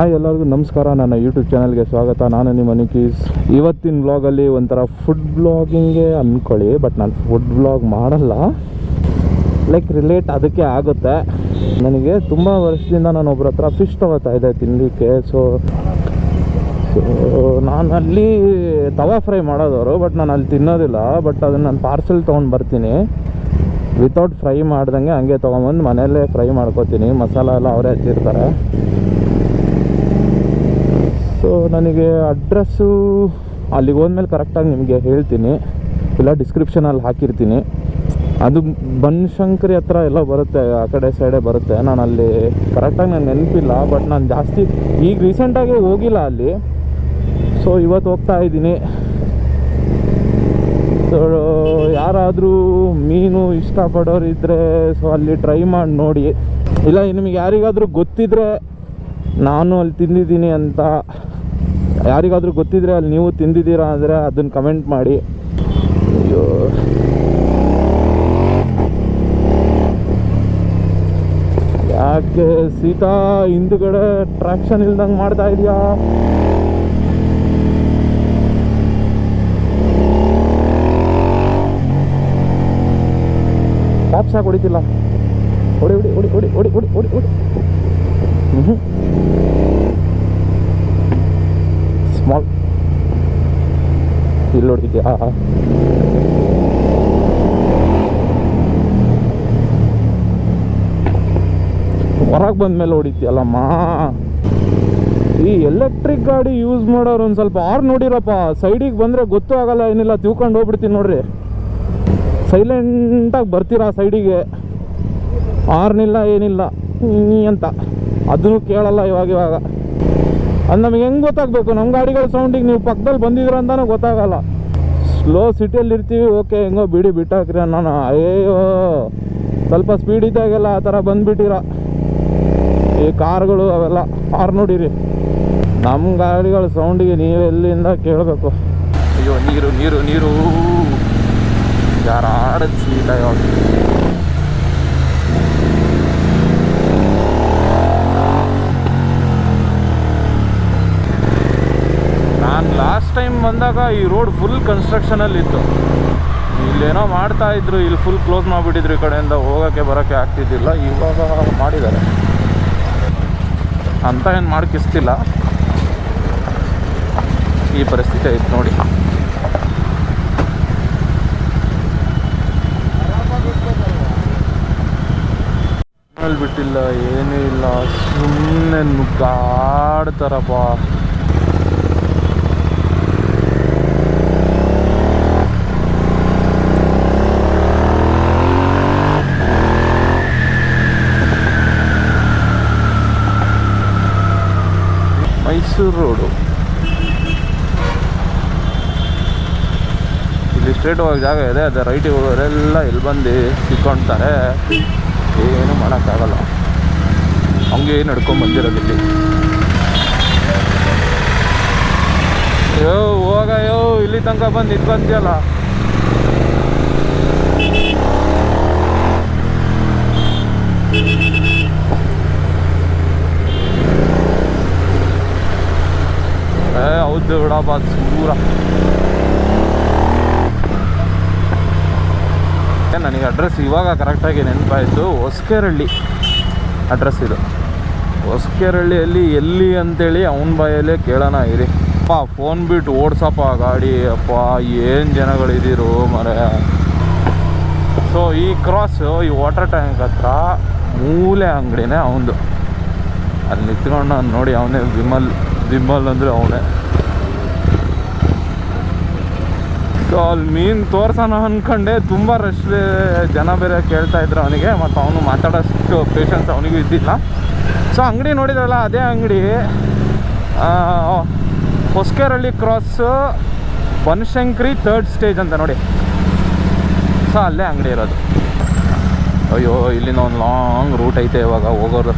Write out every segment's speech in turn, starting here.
Hi ಎಲ್ಲರಿಗೂ ನಮಸ್ಕಾರ. ನನ್ನ ಯೂಟ್ಯೂಬ್ ಚಾನಲ್ಗೆ ಸ್ವಾಗತ. ನಾನು ನಿಮ್ಮ ನಿಕೀಸ್ ಇವತ್ತಿನ ವ್ಲಾಗಲ್ಲಿ ಒಂಥರ ಫುಡ್ ಬ್ಲಾಗಿಂಗೆ ಅಂದ್ಕೊಳ್ಳಿ ಬಟ್ ನಾನು ಫುಡ್ ಬ್ಲಾಗ್ ಮಾಡಲ್ಲ. ಲೈಕ್ ರಿಲೇಟ್ ಅದಕ್ಕೆ ಆಗುತ್ತೆ. ನನಗೆ ತುಂಬ ವರ್ಷದಿಂದ ನಾನು ಒಬ್ಬರ ಹತ್ರ ಫಿಶ್ ತಗೋತಾ ಇದ್ದೆ ತಿನ್ನಲಿಕ್ಕೆ ಸೊ ಸೊ ನಾನು ಅಲ್ಲಿ ತವಾ ಫ್ರೈ ಮಾಡೋದವರು ಬಟ್ ನಾನು ಅಲ್ಲಿ ತಿನ್ನೋದಿಲ್ಲ. ಬಟ್ ಅದನ್ನು ನಾನು ಪಾರ್ಸೆಲ್ ತೊಗೊಂಡು ಬರ್ತೀನಿ. ವಿತೌಟ್ ಫ್ರೈ ಮಾಡ್ದಂಗೆ ಹಂಗೆ ತೊಗೊಂಬಂದು ಮನೆಯಲ್ಲೇ ಫ್ರೈ ಮಾಡ್ಕೋತೀನಿ. ಮಸಾಲ ಎಲ್ಲ ಅವರೇ ಹಚ್ಚಿರ್ತಾರೆ. ಸೊ ನನಗೆ ಅಡ್ರೆಸ್ಸು ಅಲ್ಲಿಗೆ ಹೋದ್ಮೇಲೆ ಕರೆಕ್ಟಾಗಿ ನಿಮಗೆ ಹೇಳ್ತೀನಿ. ಇಲ್ಲ ಡಿಸ್ಕ್ರಿಪ್ಷನಲ್ಲಿ ಹಾಕಿರ್ತೀನಿ. ಅದು ಬನಶಂಕರಿ ಹತ್ರ ಎಲ್ಲ ಬರುತ್ತೆ, ಆ ಕಡೆ ಸೈಡೇ ಬರುತ್ತೆ. ನಾನು ಅಲ್ಲಿ ಕರೆಕ್ಟಾಗಿ ನಾನು ನೆನಪಿಲ್ಲ ಬಟ್ ನಾನು ಜಾಸ್ತಿ ಈಗ ರೀಸೆಂಟಾಗಿ ಹೋಗಿಲ್ಲ ಅಲ್ಲಿ. ಸೊ ಇವತ್ತು ಹೋಗ್ತಾ ಇದ್ದೀನಿ. ಸೊ ಯಾರಾದರೂ ಮೀನು ಇಷ್ಟಪಡೋರು ಇದ್ದರೆ ಸೊ ಅಲ್ಲಿ ಟ್ರೈ ಮಾಡಿ ನೋಡಿ. ಇಲ್ಲ, ನಿಮಗೆ ಯಾರಿಗಾದರೂ ಗೊತ್ತಿದ್ರೆ ನಾನು ಅಲ್ಲಿ ತಿಂದಿದ್ದೀನಿ ಅಂತ. ಯಾರಿಗಾದರೂ ಗೊತ್ತಿದ್ರೆ ಅಲ್ಲಿ ನೀವು ತಿಂದಿದ್ದೀರಾ ಅಂದರೆ ಅದನ್ನು ಕಮೆಂಟ್ ಮಾಡಿ. ಅಯ್ಯೋ. ಯಾಕೆ ಸೀತಾ, ಹಿಂದುಗಡೆ ಟ್ರಾಕ್ಷನ್ ಇಲ್ದಂಗೆ ಮಾಡ್ತಾ ಇದೆಯಾ? ಸಾಕು ಹೊಡಿತಿಲ್ಲ. ಹೊಡಿ ಹೊಡಿ ಹೊಡಿ ಹೊಡಿ ಹೊಡಿ ಹೊಡಿ ಹೊಡಿ ಹೊಡಿ. ಇಲ್ಲಿ ಬಂದ ಮೇಲೆ ಹೊಡಿತೀಯಲ್ಲಮ್ಮ? ಈ ಎಲೆಕ್ಟ್ರಿಕ್ ಗಾಡಿ ಯೂಸ್ ಮಾಡೋರು ಒಂದು ಸ್ವಲ್ಪ ಆರ್ ನೋಡಿರಪ್ಪ. ಸೈಡಿಗೆ ಬಂದರೆ ಗೊತ್ತೂ ಆಗಲ್ಲ, ಏನಿಲ್ಲ, ತಿಳ್ಕೊಂಡು ಹೋಗ್ಬಿಡ್ತೀನಿ ನೋಡ್ರಿ. ಸೈಲೆಂಟಾಗಿ ಬರ್ತೀರಾ ಸೈಡಿಗೆ ಆರ್ನಿಲ್ಲ, ಏನಿಲ್ಲ ಅಂತ. ಅದನ್ನು ಕೇಳಲ್ಲ ಇವಾಗ ಇವಾಗ. ಅದು ನಮಗೆ ಹೆಂಗೆ ಗೊತ್ತಾಗಬೇಕು? ನಮ್ಮ ಗಾಡಿಗಳ ಸೌಂಡಿಗೆ ನೀವು ಪಕ್ಕದಲ್ಲಿ ಬಂದಿದ್ದೀರ ಅಂತಾನೂ ಗೊತ್ತಾಗಲ್ಲ. ಸ್ಲೋ ಸಿಟಿಯಲ್ಲಿ ಇರ್ತೀವಿ ಓಕೆ ಹೆಂಗೋ ಬಿಡಿ ಬಿಟ್ಟಾಕ್ರಿ ನಾನು ಅಯ್ಯೋ ಸ್ವಲ್ಪ ಸ್ಪೀಡ್ ಇದ್ದಾಗೆಲ್ಲ ಆ ಥರ ಬಂದುಬಿಟ್ಟಿರ ಈ ಕಾರ್ಗಳು ಅವೆಲ್ಲ ಕಾರ್ ನೋಡಿರಿ. ನಮ್ಮ ಗಾಡಿಗಳ ಸೌಂಡಿಗೆ ನೀವು ಎಲ್ಲಿಂದ ಕೇಳಬೇಕು? ಅಯ್ಯೋ, ನೀರು ನೀರು ನೀರು. ಯಾರಾಡದ್ ಸೀಟ ಇವಾಗ ನಾನು ಲಾಸ್ಟ್ ಟೈಮ್ ಬಂದಾಗ ಈ ರೋಡ್ ಫುಲ್ ಕನ್ಸ್ಟ್ರಕ್ಷನಲ್ಲಿತ್ತು ಇಲ್ಲೇನೋ ಮಾಡ್ತಾ ಇದ್ರು, ಇಲ್ಲಿ ಫುಲ್ ಕ್ಲೋಸ್ ಮಾಡಿಬಿಟ್ಟಿದ್ರು ಈ ಕಡೆಯಿಂದ, ಹೋಗೋಕ್ಕೆ ಬರೋಕ್ಕೆ ಆಗ್ತಿದ್ದಿಲ್ಲ. ಇವಾಗ ಮಾಡಿದ್ದಾರೆ. ಅಂತ ಏನು ಮಾಡ್ಕಿಸ್ತಿಲ್ಲ. ಈ ಪರಿಸ್ಥಿತಿ ಐತೆ ನೋಡಿ. ಬಿಟ್ಟಿಲ್ಲ ಏನೂ ಇಲ್ಲ. ಸುಮ್ಮನೆ ನುಗ್ಗಾಡ್ತಾರಪ್ಪ. ಮೈಸೂರು ರೋಡು ಇಲ್ಲಿ ಸ್ಟ್ರೇಟ್ ಹೋಗೋ ಜಾಗ ಇದೆ, ಅದೇ ರೈಟಿಗೆ ಹೋಗೋರೆಲ್ಲ ಇಲ್ಲಿ ಬಂದು ಸಿಕ್ಕೊಳ್ತಾರೆ ಏನು ಮಾಡೋಕ್ಕಾಗಲ್ಲ. ಹಂಗೆ ನಡ್ಕೊಂಡು ಬಂದಿರೋದು ಇಲ್ಲಿ. ಹೋಗಯ್ಯೋ ಇಲ್ಲಿ ತನಕ ಬಂದು, ಇದು ಏ ಹೌದು ಬಿಡಪ್ಪ ಸೂರ ನನಗೆ ಅಡ್ರೆಸ್ ಇವಾಗ ಕರೆಕ್ಟಾಗಿ ನೆನಪಾಯಿತು. ಹೊಸ್ಕೆರಳ್ಳಿ ಅಡ್ರೆಸ್ ಇದು. ಹೊಸ್ಕೆರಳ್ಳಿಯಲ್ಲಿ ಎಲ್ಲಿ ಅಂತೇಳಿ ಅವನ ಬಾಯಲ್ಲೇ ಕೇಳೋಣ ಇರಿ. ಅಪ್ಪ ಫೋನ್ ಬಿಟ್ಟು ಓಡ್ಸಪ್ಪ ಗಾಡಿ. ಅಪ್ಪ, ಏನು ಜನಗಳಿದ್ದೀರು ಮರೆ. ಸೊ ಈ ಕ್ರಾಸು ಈ ವಾಟರ್ ಟ್ಯಾಂಕ್ ಹತ್ರ ಮೂಲೆ ಅಂಗಡಿನೇ ಅವನದು. ಅಲ್ಲಿ ನಿಂತ್ಕೊಂಡು ನಾನು ನೋಡಿ ಅವನೇ ವಿಮಲ್. ವಿಮಲ್ ಅಂದರೆ ಅವನೇ. ಸೊ ಅಲ್ಲಿ ಮೀನು ತೋರ್ಸೋಣ ಅಂದ್ಕೊಂಡೆ ತುಂಬ ರಶ್ ಜನ ಬೇರೆ ಕೇಳ್ತಾ ಇದ್ರು ಅವನಿಗೆ, ಮತ್ತು ಅವನು ಮಾತಾಡೋಷ್ಟು ಪೇಷನ್ಸ್ ಅವನಿಗೂ ಇದ್ದಿಲ್ಲ. ಸೊ ಅಂಗಡಿ ನೋಡಿದ್ರಲ್ಲ, ಅದೇ ಅಂಗಡಿ Hosakerehalli cross Banashankari third stage ಅಂತ ನೋಡಿ. ಸೊ ಅಲ್ಲೇ ಅಂಗಡಿ ಇರೋದು. ಅಯ್ಯೋ ಇಲ್ಲಿನ ಒಂದು ಲಾಂಗ್ ರೂಟ್ ಐತೆ ಇವಾಗ ಹೋಗೋದು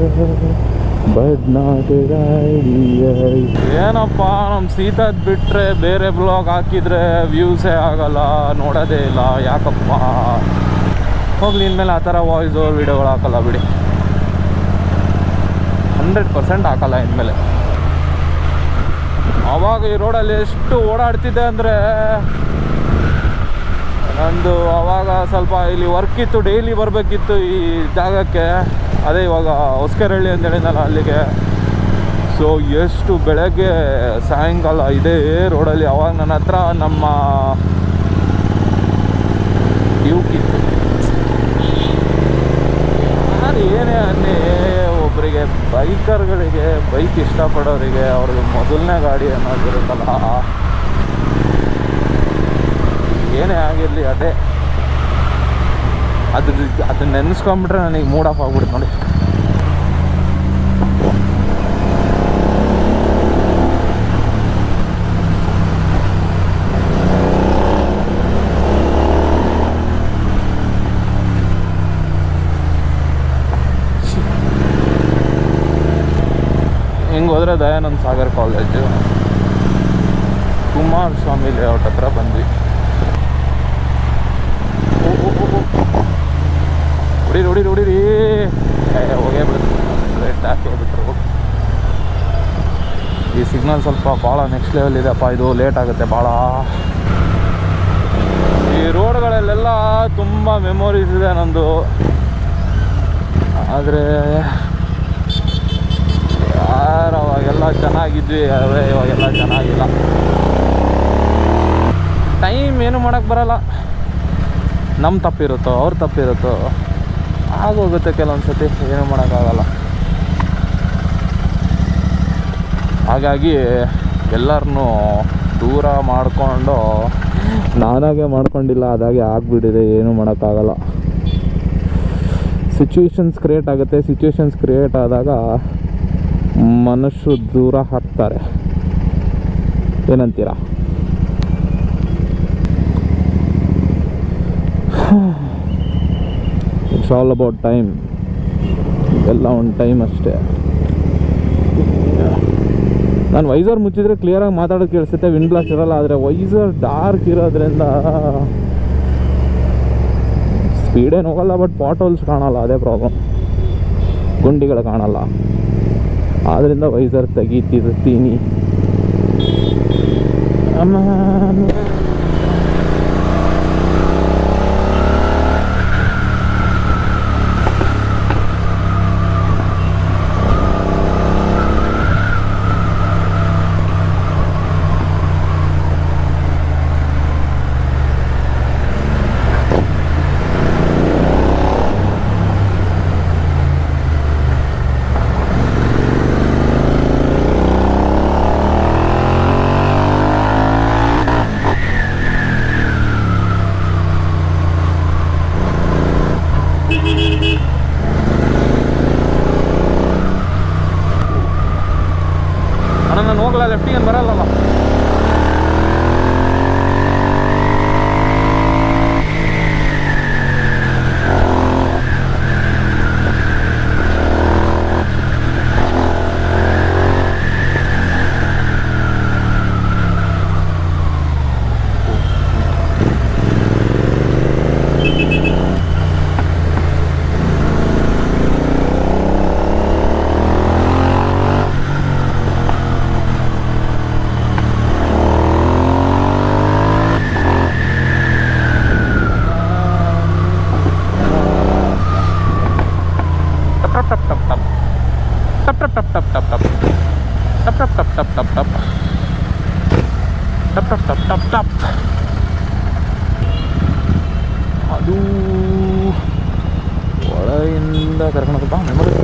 ಬಟ್ ನಾಟ್ ಏನಪ್ಪ ನಮ್ಮ ಸೀತಾದ್ ಬಿಟ್ಟರೆ ಬೇರೆ ಬ್ಲಾಗ್ ಹಾಕಿದ್ರೆ ವ್ಯೂಸೇ ಆಗಲ್ಲ, ನೋಡೋದೇ ಇಲ್ಲ, ಯಾಕಪ್ಪ? ಹೋಗ್ಲಿ, ಇನ್ಮೇಲೆ ಆ ಥರ ವಾಯ್ಸ್ ವೀಡಿಯೋಗಳು ಹಾಕಲ್ಲ ಬಿಡಿ. ಹಂಡ್ರೆಡ್ ಪರ್ಸೆಂಟ್ ಹಾಕಲ್ಲ ಇನ್ಮೇಲೆ. ಅವಾಗ ಈ ರೋಡಲ್ಲಿ ಎಷ್ಟು ಓಡಾಡ್ತಿದ್ದೆ ಅಂದರೆ, ನಂದು ಅವಾಗ ಸ್ವಲ್ಪ ಇಲ್ಲಿ ವರ್ಕ್ ಇತ್ತು ಡೈಲಿ ಬರಬೇಕಿತ್ತು ಈ ಜಾಗಕ್ಕೆ. ಅದೇ ಇವಾಗ ಹೊಸ್ಕೆರಳ್ಳಿ ಅಂತ ಹೇಳಿದ್ನಲ್ಲ ಅಲ್ಲಿಗೆ. ಸೊ ಎಷ್ಟು ಬೆಳಗ್ಗೆ ಸಾಯಂಕಾಲ ಇದೇ ರೋಡಲ್ಲಿ ಅವಾಗ ನನ್ನ ಹತ್ರ ನಮ್ಮ ಡ್ಯೂಕ್ ಇತ್ತು ನಾನು ಏನೇ ಅನ್ನಿ ಒಬ್ಬರಿಗೆ ಬೈಕರ್ಗಳಿಗೆ ಬೈಕ್ ಇಷ್ಟಪಡೋರಿಗೆ ಅವ್ರಿಗೆ ಮೊದಲನೇ ಗಾಡಿ ಅನ್ನೋದಿರುತ್ತಲ್ಲ ಏನೇ ಆಗಿರಲಿ ಅದೇ. ಅದ್ರ ಅದನ್ನ ನೆನೆಸ್ಕೊಂಬಿಟ್ರೆ ನನಗೆ ಮೂಡ್ ಆಫ್ ಆಗ್ಬಿಡುತ್ತೆ ನೋಡಿ. ಹಿಂಗೆ ಹೋದ್ರೆ ದಯಾನಂದ್ ಸಾಗರ್ ಕಾಲೇಜು ಕುಮಾರಸ್ವಾಮಿ ಲೇಔಟ್ ಹತ್ರ ಬಂದ್ವಿ. ಹೊಡೀರಿ ಹೊಡೀರಿ ಹೊಡೀರಿ ಹೋಗೇ ಬಿಡ್ತು ರೇಟ್ ಹಾಕೇ ಬಿಟ್ರು. ಈ ಸಿಗ್ನಲ್ ಸ್ವಲ್ಪ ಭಾಳ ನೆಕ್ಸ್ಟ್ ಲೆವೆಲ್ ಇದೆಪ್ಪ ಇದು ಲೇಟ್ ಆಗುತ್ತೆ ಭಾಳ ಈ ರೋಡ್ಗಳಲ್ಲೆಲ್ಲ ತುಂಬ ಮೆಮೊರೀಸ್ ಇದೆ ನಂದು. ಆದರೆ, ಯಾರು ಅವಾಗೆಲ್ಲ ಚೆನ್ನಾಗಿದ್ವಿ, ಆದರೆ ಇವಾಗೆಲ್ಲ ಚೆನ್ನಾಗಿಲ್ಲ. ಟೈಮ್ ಏನು ಮಾಡೋಕ್ಕೆ ಬರಲ್ಲ. ನಮ್ಮ ತಪ್ಪಿರುತ್ತೋ, ಅವ್ರ ತಪ್ಪಿರುತ್ತೋ. ಆಗೋಗುತ್ತೆ ಕೆಲವೊಂದು ಸತಿ ಏನೂ ಮಾಡೋಕ್ಕಾಗಲ್ಲ. ಹಾಗಾಗಿ ಎಲ್ಲರನ್ನೂ ದೂರ ಮಾಡಿಕೊಂಡು, ನಾನಾಗೆ ಮಾಡ್ಕೊಂಡಿಲ್ಲ, ಅದಾಗೆ ಆಗಿಬಿಟ್ಟಿದೆ, ಏನೂ ಮಾಡೋಕ್ಕಾಗಲ್ಲ. ಸಿಚುವೇಶನ್ಸ್ ಕ್ರಿಯೇಟ್ ಆಗುತ್ತೆ ಸಿಚುವೇಶನ್ಸ್ ಕ್ರಿಯೇಟ್ ಆದಾಗ ಮನುಷ್ಯರು ದೂರ ಹಾಕ್ತಾರೆ. ಏನಂತೀರಾ? ಆಲ್ ಅಬೌಟ್ ಟೈಮ್ ಎಲ್ಲ ಒಂದು ಟೈಮ್ ಅಷ್ಟೇ. ನಾನು ವೈಸರ್ ಮುಚ್ಚಿದ್ರೆ ಕ್ಲಿಯರಾಗಿ ಮಾತಾಡೋದು ಕೇಳಿಸುತ್ತೆ ವಿಂಡ್ ಬ್ಲಾಸ್ಟ್ ಇರಲ್ಲ, ಆದರೆ ವೈಸರ್ ಡಾರ್ಕ್ ಇರೋದ್ರಿಂದ ಸ್ಪೀಡೇನು ಹೋಗಲ್ಲ ಬಟ್ ಪಾಟೋಲ್ಸ್ ಕಾಣಲ್ಲ, ಅದೇ ಪ್ರಾಬ್ಲಮ್ ಗುಂಡಿಗಳು ಕಾಣಲ್ಲ. ಆದ್ದರಿಂದ ವೈಸರ್ ತೆಗಿತಿರ್ತೀನಿ. ಆಮೇಲೆ ಅದು ಒಳಗಿಂದ ಕರ್ಕೊಂಡು ಬಾ ಮೆಮೊರಿ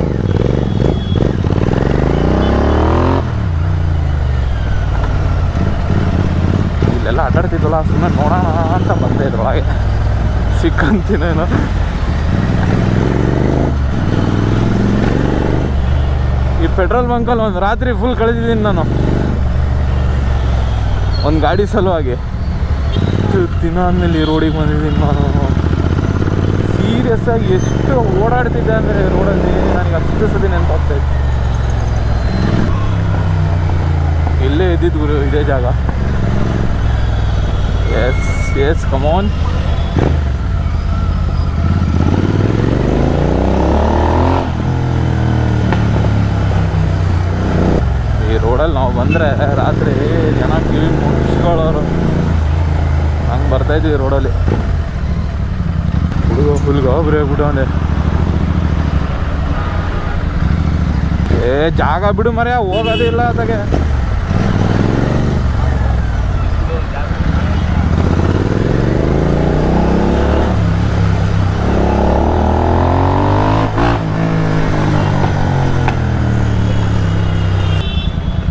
ಇಲ್ಲೆಲ್ಲ ಅಡ್ಡಾಡ್ತಿದ್ವಲ್ಲ ಸುಮ್ಮನೆ ನೋಡೋಣ ಅಂತ ಬಂದೆ ಇದ್ರೊಳಗೆ ಸಿಕ್ಕಂತೀನೇನೋ ಈ ಪೆಟ್ರೋಲ್ ಬಂಕಲ್ಲಿ ಒಂದು ರಾತ್ರಿ ಫುಲ್ ಕಳೆದಿದ್ದೀನಿ ನಾನು. ಒಂದು ಗಾಡಿ ಸಲುವಾಗಿ. ಎಷ್ಟು ದಿನ ಆದಮೇಲೆ ರೋಡಿಗೆ ಬಂದಿದ್ದೀನಿ ನಾನು. ಸೀರಿಯಸ್ ಆಗಿ ಎಷ್ಟು ಓಡಾಡ್ತಿದ್ದೆ ಅಂದರೆ ರೋಡಲ್ಲಿ ನನಗೆ ಅಷ್ಟು ಸತಿ ನೆನಪಾಗ್ತಾಯಿತ್ತು ಇಲ್ಲೇ ಇದ್ದಿದ್ದು ಗುರು, ಇದೇ ಜಾಗ. ಎಸ್ ಎಸ್ ಕಮೋನ್ ಈ ರೋಡಲ್ಲಿ ನಾವು ಬಂದರೆ ರಾತ್ರಿ ಜನ ಕಿವಿ ಮುಗಿಸ್ಕೊಳ್ಳೋರು ಹಂಗೆ ಇದ್ದೀವಿ ರೋಡಲ್ಲಿ ಹುಡುಗ ಫುಲ್ ಗಾಬರಿ ಆಗ್ಬಿಟ್ಟವನೆ ಏ, ಜಾಗ ಬಿಡು ಮರ್ಯ ಹೋಗೋದೇ ಇಲ್ಲ ಅದಾಗೆ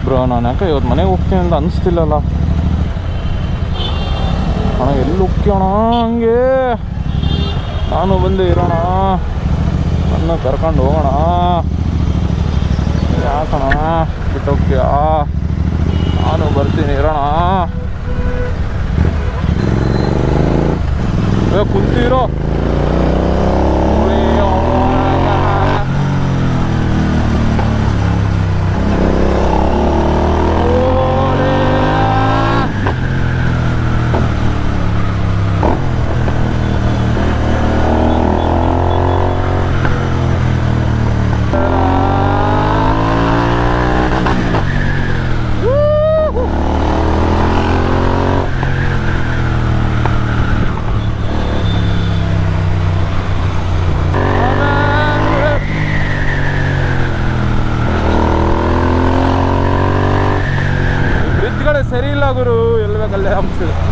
ಬ್ರೋ, ನಾನು ಯಾಕೆ ಇವತ್ತು ಮನೆಗೆ ಹೋಗ್ತೀನಿ ಅಂತ ಅನಿಸ್ತಿಲ್ಲಲ್ಲ. ಅಣ್ಣ, ಎಲ್ಲಿ ಹೋಗ್ತೀಯಣ ಹಂಗೆ. ನಾನು ಬಂದು, ಇರೋಣ. ನನ್ನ ಕರ್ಕೊಂಡು ಹೋಗೋಣ. ಯಾಕಣ ಬಿಟ್ಟು ನಾನು ಬರ್ತೀನಿ, ಇರೋಣ. ಕುಂತಿರೋ ಬ್ರಿಡ್ಜ್ಗಳೇ ಸರಿ ಇಲ್ಲ ಗುರು ಎಲ್ಲಿ ಬೇಕಲ್ಲೇ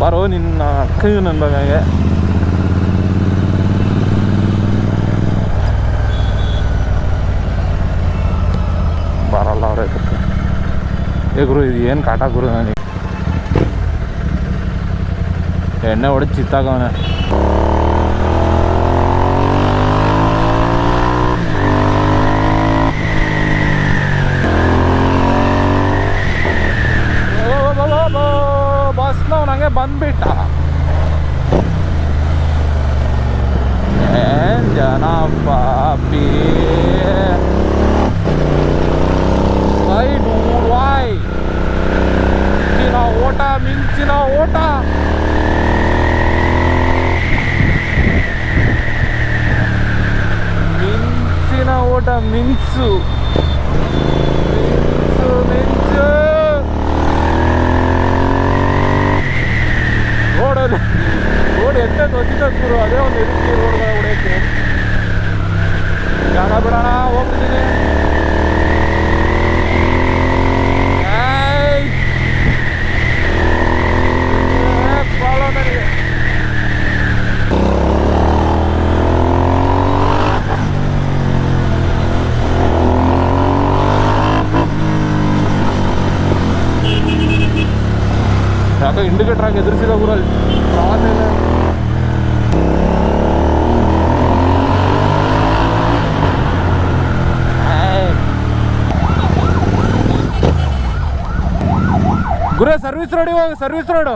ಬಾರೋ ನಿನ್ನ ಕೈ ನನ್ನ ಬಗ್ಗೆ ಬರಲ್ಲ ಅವ್ರೆ ಏ ಗುರು ಇದು ಏನು ಕಾಟ ಗುರು ನನಗೆ ಎಣ್ಣೆ ಹೊಡೆದು ಚಿತ್ತಾಗವನೆ ಬಂದ್ಬಿಟ್ಟ. ಏನ್ ಜನ ಪಾಪಿ. ವೈ ಡೂಡ್ ವೈ ಮಿಂಚಿನ ಓಟ ಮಿಂಚಿನ ಓಟ. ಮಿಂಚಿನ ಓಟ ಮಿಂಚು ಮಿಂಚು ಮಿಂಚು ಎಂತ ಗೊತ್ತಿದ್ದ ಗುರು ಅದೇ ಒಂದು ಇರುತ್ತೆ ರೋಡ್ ಹೊಡೆಯಕ್ಕೆ ಜಾಗ ಬಿಡೋಣ ಹೋಗ್ತೀನಿ ಏಯ್! ಏ, follow ನನಗೆ ಯಾಕೋ ಇಂಡಿಕೇಟರ್ ಆಗಿ ಎದುರಿಸಿದ ಊರಲ್ಲಿ ಆಮೇಲೆ ಗುರೇ ಸರ್ವಿಸ್ ರೋಡ್ ಇವಾಗ ಸರ್ವಿಸ್ ರೋಡು.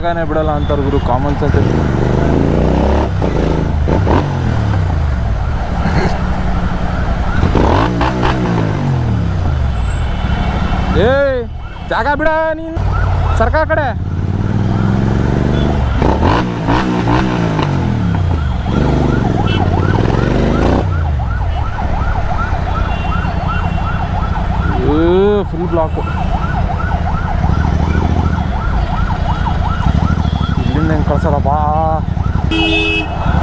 ಜಾಗನೇ ಬಿಡೋಲ್ಲ ಅಂತಾರೆ ಗುರು ಕಾಮನ್ ಸೆನ್ಸ್ ಏ ಜಾಗ ಬಿಡ ನೀನು. ಸರ್ಕಾರ ಕಡೆ. ಫುಲ್ ಬ್ಲಾಕು ಇಲ್ಲಿಂದ